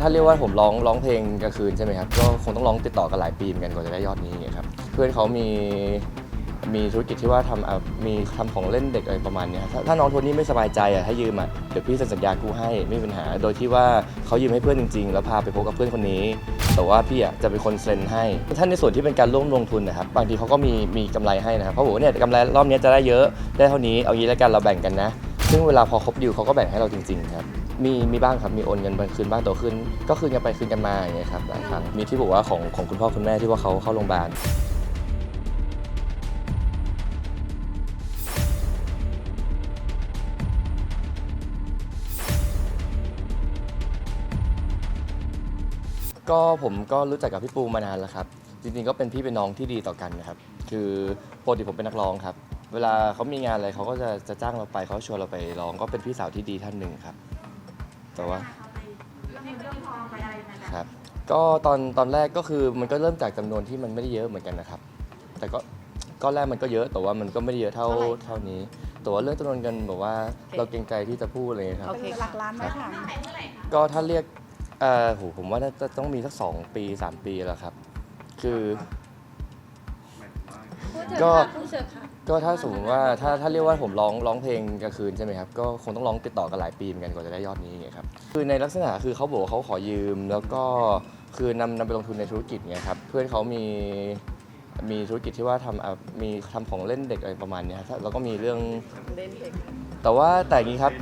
ถ้าเรียกว่าผมร้องร้องเพลงกลางคืนใช่ไหมครับ ก็คงต้องร้องติดต่อกันหลายปีเหมือนกันกว่าจะได้ยอดนี้อย่างเงี้ยครับ เพื่อนเขามีมีธุรกิจที่ว่าทำอะมีทำของเล่นเด็กอะไรประมาณเนี้ยถ้าถ้าน้องโทนี่ไม่สบายใจอะให้ยืมอะเดี๋ยวพี่เซ็นสัญญากู้ให้ไม่มีปัญหา โดยที่ว่าเขายืมให้เพื่อนจริง ๆ แล้วพาไปพบกับเพื่อนคนนี้ แต่ว่าพี่อะจะเป็นคนเซ็นให้ท่านในส่วนที่เป็นการร่วมลงทุนนะครับบางทีเขาก็มีมีกำไรให้นะครับเขาบอกว่าเนี่ยกำไรรอบเนี้ยจะได้เยอะได้เท่านี้เอางี้แล้วกันเราแบ่งกันนะ ซึ่งเวลาพอครบดิวเขาก็แบ่งให้เราจริงๆครับ มีมีบ้างครับมีโอนเงินไปคืนบ้างโตขึ้น ก็คืนกันไปคืนกันมาอย่างเงี้ยครับหลายครั้งมีที่บอกว่าของของคุณพ่อคุณแม่ที่ว่าเขาเข้าโรงพยาบาลก็ผมก็รู้จักกับพี่ปูมานานแล้วครับ จริงๆก็เป็นพี่เป็นน้องที่ดีต่อกันนะครับ คือปกติผมเป็นนักร้องครับ เวลาเขามีงานอะไรเขาก็จะจะจ้างเราไปเขาชวนเราไปร้องก็เป็นพี่สาวที่ดีท่านหนึ่งครับ แต่ว่าเรื่องเงินเรื่องทองไปอะไรยังไงกันครับก็ตอนตอนแรกก็คือมันก็เริ่มจากจำนวนที่มันไม่ได้เยอะเหมือนกันนะครับ แต่ก็ก้อนแรกมันก็เยอะแต่ว่ามันก็ไม่ได้เยอะเท่าเท่านี้ แต่ว่าเรื่องจำนวนเงินแบบว่าเราเกรงใจที่จะพูดอะไรเลยครับโอเคหลักล้านไหมถามก็ถ้าเรียกเอ่อโหผมว่าน่าจะต้องมีสักสองปีสามปีแล้วครับ คือ ก็ ก็ถ้าสมมติว่าถ้าถ้าเรียกว่าผมร้องร้องเพลงกลางคืนใช่ไหมครับก็คงต้องร้องติดต่อกันหลายปีเหมือนกันกว่าจะได้ยอดนี้อย่างเงี้ยครับคือในลักษณะคือเขาบอกว่าเขาขอยืม แล้วก็คือนำนำไปลงทุนในธุรกิจเงี้ยครับเพื่อนเขามีมีธุรกิจที่ว่าทำอะมีทำของเล่นเด็กอะไรประมาณเนี้ยครับแล้วก็มีเรื่อง เล่นเด็กแต่ว่าแต่อย่างนี้ครับ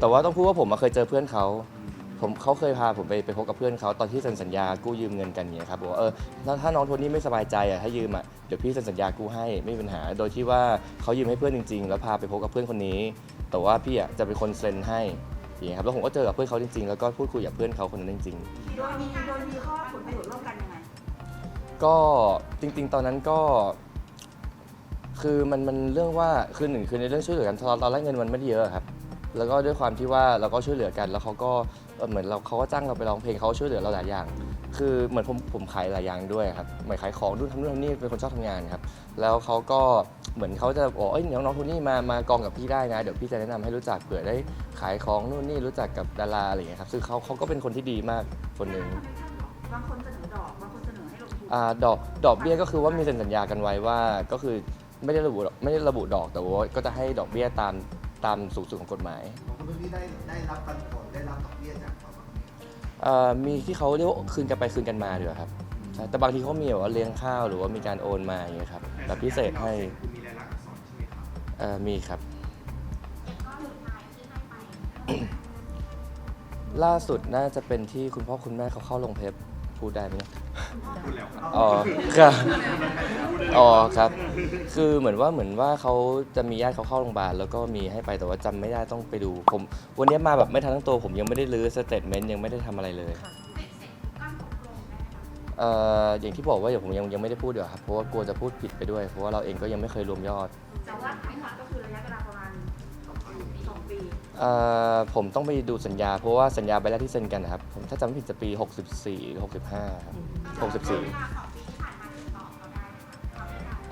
แต่ว่าต้องพูดว่าผมมาเคยเจอเพื่อนเขา ผมเขาเคยพาผมไปไปพบกับเพื่อนเขาตอนที่เซ็นสัญญากู้ยืมเงินกันเนี่ยครับบอกว่าเออถ้าถ้าน้องโทนี่ไม่สบายใจอะให้ยืมอะเดี๋ยวพี่เซ็นสัญญากู้ให้ไม่มีปัญหา โดยที่ว่าเขายืมให้เพื่อนจริง ๆ แล้วพาไปพบกับเพื่อนคนนี้ แต่ว่าพี่อะจะเป็นคนเซ็นให้อย่างเงี้ยครับแล้วผมก็เจอกับเพื่อนเขาจริงๆ แล้วก็พูดคุยกับเพื่อนเขาคนนั้นจริง ๆ โดยมีโดยมีข้อผลประโยชน์ร่วมกันยังไง ก็จริงๆ ตอนนั้นก็ คือมันมันเรื่องว่าคือหนึ่งคือในเรื่องช่วยเหลือกันตอนตอนแรกเงินมันไม่ได้เยอะครับ แล้วก็ด้วยความที่ว่าเราก็ช่วยเหลือกัน แล้วเขาก็เอ่อเหมือนเราเขาก็จ้างเราไปร้องเพลงเขาช่วยเหลือเราหลายอย่าง คือเหมือนผมผมขายหลายอย่างด้วยครับเหมือนขายของด้วยทำนู่นทำนี่เป็นคนชอบทำงานครับแล้วเขาก็เหมือนเขาจะบอกเอ้ยน้องน้องทุนนี่มามากองกับพี่ได้นะเดี๋ยวพี่จะแนะนำให้รู้จักเผื่อได้ขายของนู่นนี่รู้จักกับดาราอะไรอย่างเงี้ยครับซึ่งเขาเขาก็เป็นคนที่ดีมากคนหนึ่งบางคนเสนอดอกบางคนเสนอให้ลงทุนอ่าดอกดอกเบี้ยก็คือว่ามีเซ็นสัญญากันไว้ว่าก็คือไม่ได้ระบุไม่ได้ระบุดอกแต่ว่าก็จะให้ดอกเบี้ยตาม ตามสูงสุดของกฎหมายของคุณพี่ได้ได้รับปันผลได้รับดอกเบี้ยจากเขาบ้างไหมเอ่อมีที่เขาเรียกว่าคืนกันไปคืนกันมาเดี๋ยวาครับใช่แต่บางทีเขามีแบบว่าเลี้ยงข้าวหรือว่ามีการโอนมาอย่างเงี้ยครับแบบพิเศษให้คุณมีรายลักษณ์อักษรใช่ไหมครับเอ่อมีครับล่าสุดน่าจะเป็นที่คุณพ่อคุณแม่เขาเข้าลงเพชรพูดได้ไหมเนี่ยพูดแล้วครับอ๋อครับ อ๋อครับ คือเหมือนว่าเหมือนว่าเขาจะมีญาติเขาเข้าโรงพยาบาลแล้วก็มีให้ไปแต่ว่าจำไม่ได้ต้องไปดูผม วันนี้มาแบบไม่ทันทั้งตัวผมยังไม่ได้รื้อสเตทเมนต์ยังไม่ได้ทำอะไรเลยเอ่ออย่างที่บอกว่าเดี๋ยวผมยังยังไม่ได้พูดเดี๋ยวาครับเพราะว่ากลัวจะพูดผิดไปด้วย เพราะว่าเราเองก็ยังไม่เคยรวมยอดแต่ว่าทั้งหมดก็คือระยะเวลาประมาณสองปีเอ่อผมต้องไปดูสัญญา เพราะว่าสัญญาใบแรกที่เซ็นกันนะครับผมถ้าจำไม่ผิดจะปี 64หรือ65ครับ64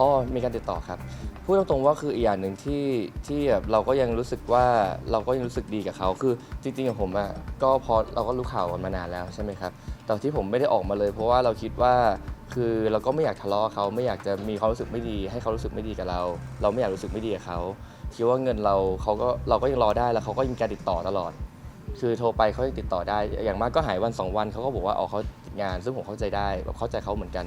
อ๋อมีการติดต่อครับ พูดตรงๆว่าคืออีกอย่างหนึ่งที่ที่แบบเราก็ยังรู้สึกว่าเราก็ยังรู้สึกดีกับเขาคือจริงๆกับผมอะก็พอเราก็รู้ข่าวกันมานานแล้วใช่ไหมครับแต่ที่ผมไม่ได้ออกมาเลย เพราะว่าเราคิดว่าคือเราก็ไม่อยากทะเลาะเขาไม่อยากจะมีความรู้สึกไม่ดี ให้เขารู้สึกไม่ดีกับเรา เราไม่อยากรู้สึกไม่ดีกับเขาคิดว่าเงินเราเขาก็เราก็ยังรอได้แล้วเขาก็ยังการติดต่อตลอด คือโทรไปเขายังติดต่อได้ อย่างมากก็หายวันสองวันเขาก็บอกว่าอ๋อเขาติดงาน ซึ่งผมเข้าใจได้แบบเข้าใจเขาเหมือนกัน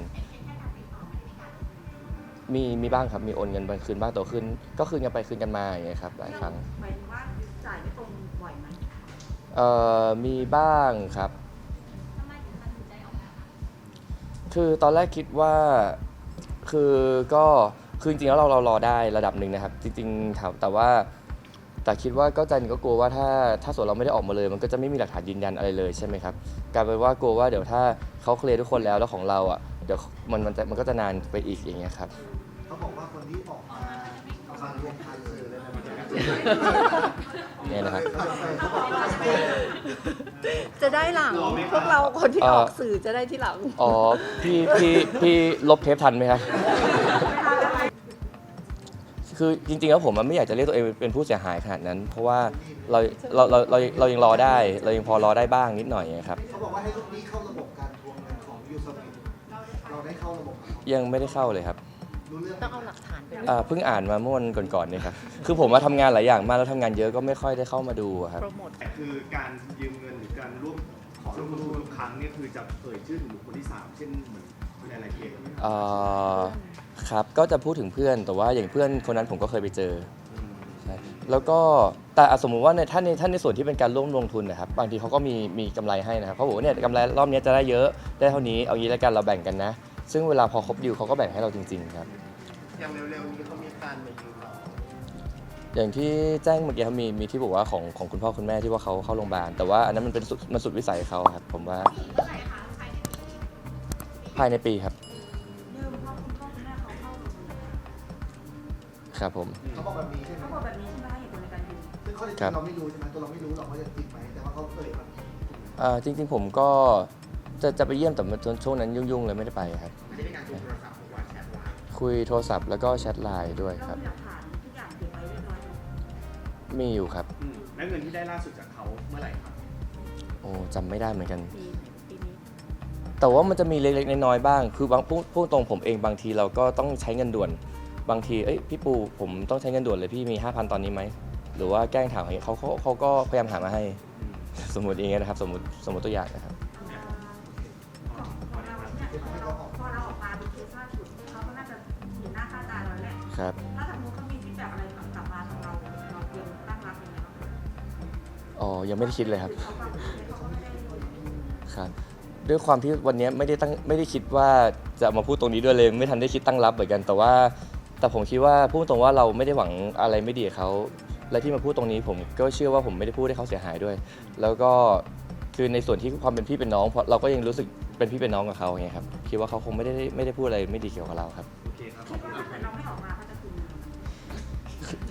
มีมีบ้างครับมีโอนเงินไปคืนบ้างโตขึ้น ก็คืนกันไปคืนกันมาอย่างเงี้ยครับหลายครั้งหมายถึงว่าจ่ายไม่ตรงบ่อยไหมเอ่อมีบ้างครับคือตอนแรกคิดว่าคือก็คือจริงๆแล้วเราเรารอได้ระดับหนึ่งนะครับ จริงๆถามแต่ว่า แต่คิดว่าก็ใจหนึงก็กลัวว่าถ้าถ้าส่วนเราไม่ได้ออกมาเลย มันก็จะไม่มีหลักฐานยืนยันอะไรเลยใช่ไหมครับกลายเป็นว่ากลัวว่าเดี๋ยวถ้าเขาเคลียร์ทุกคนแล้วแล้วของเราอะเดี๋ยวมันมันจะมันก็จะนานไปอีกอย่างเงี้ยครับ เขาบอกว่าคนที่ออกมาเอามารวมพันเลยเลยนะมันจะเนี่ยนะครับ เขาบอกว่าจะได้หลัง พวกเราคนที่เอ่อออกสื่อจะได้ที่หลัง อ๋อ พี่พี่พี่ลบเทปทันไหมครับ คือจริงๆแล้วผมอะไม่อยากจะเรียกตัวเองเป็นผู้เสียหายขนาดนั้น เพราะว่าเราเราเราเราเรายังรอได้ เรายังพอรอได้บ้างนิดหน่อยครับ เขาบอกว่าให้ลูกหนี้เข้าระบบการทวงเงินของยูสมิธเราได้เข้าระบบกับเขายังไม่ได้เข้าเลยครับรู้เรื่อง ต้องเอาหลักฐานไปด้วยอ่าเพิ่งอ่านมาเมื่อวันก่อนๆเนี่ยครับ คือผมมาทำงานหลายอย่างมากแล้วทำงานเยอะก็ไม่ค่อยได้เข้ามาดูอะครับ โปรโมท แต่คือการยืมเงินหรือการร่วมขอร่วมลงทุนทุกครั้งเนี่ยคือจะเอ่ยชื่อถึงบุคคลที่สามเช่นเหมือนในหลายๆเคสเอ่อครับก็จะพูดถึงเพื่อนแต่ว่าอย่างเพื่อนคนนั้นผมก็เคยไปเจอใช่แล้วก็แต่อะสมมุติว่าในท่านในท่านในส่วนที่เป็นการร่วมลงทุนนะครับบางทีเขาก็มีมีกำไรให้นะครับเขาบอกว่าเนี่ยกำไรรอบนี้จะได้เยอะได้เท่านี้เอางี้แล้วกันเราแบ่งกันนะ ซึ่งเวลาพอครบดิวเขาก็แบ่งให้เราจริง ๆ ครับ อย่างเร็วๆนี้เขามีการมายืมเราอย่างที่แจ้งเมื่อกี้ครับมีมีที่บอกว่าของของคุณพ่อคุณแม่ที่ว่าเขาเข้าโรงพยาบาลแต่ว่าอันนั้นมันเป็นสุดมันสุดวิสัยเขาครับผมว่าภายในปีครับยืมพ่อคุณพ่อคุณแม่เขาเข้าโรงพยาบาลครับผม เขาบอกแบบนี้ใช่ไหมเขาบอกแบบนี้ใช่ไหมเหตุผลในการยืมซึ่งข้อเท็จจครัริบงเราไม่รู้ใช่ไหมตัวเราไม่รู้หรอกว่าจะจริงไหมแต่ว่าเขาเอ่ยแบบนี้อ่าจริงๆผมก็ จะจะไปเยี่ยมแต่ว่าช่วงนั้นยุ่งๆเลยไม่ได้ไปครับไม่ได้เป็นการคุยโทรศัพท์หรือว่าแชทไลน์คุยโทรศัพท์แล้วก็แชทไลน์ด้วยเราครับมีหลักฐานทุกอย่างเก็บไว้เรียบร้อยแล้วมีอยู่ครับ อืมแล้วเงินที่ได้ล่าสุดจากเขาเมื่อไหร่ครับ โอ้จำไม่ได้เหมือนกัน ปีปีนี้ แต่ว่ามันจะมีเล็กๆน้อยๆบ้าง คือบางพูดพูดตรงผมเองบางทีเราก็ต้องใช้เงินด่วน บางที เอ้ยพี่ปูผมต้องใช้เงินด่วนเลยพี่มี 5,000 ตอนนี้ไหม หรือว่าแกล้งถามเขาเขาเขาก็พยายามหามาให้สมมติอย่างเงี้ยนะครับ สมมติสมมติตัวอย่างนะครับ ครับ ถ้าสมมติเขามีฟีดแบ็กอะไรกลับมาทางเราเราเตรียมตั้งรับยังไงบ้างคะอ๋อ ยังไม่ได้คิดเลยครับ เขาฟังเขาก็ไม่ได้ครับ ด้วยความที่วันนี้ไม่ได้ตั้งไม่ได้คิดว่าจะมาพูดตรงนี้ด้วยเลย ไม่ทันได้คิดตั้งรับเหมือนกัน แต่ว่า แต่ผมคิดว่าพูดตรงว่าเราไม่ได้หวังอะไรไม่ดีกับเขา และที่มาพูดตรงนี้ผมก็เชื่อว่าผมไม่ได้พูดให้เขาเสียหายด้วย แล้วก็คือในส่วนที่ความเป็นพี่เป็นน้องเพราะเราก็ยังรู้สึกเป็นพี่เป็นน้องกับเขาไงครับ คิดว่าเขาคงไม่ได้ไม่ได้พูดอะไรไม่ดีเกี่ยวกับเราครับ โอเคครับคิดว่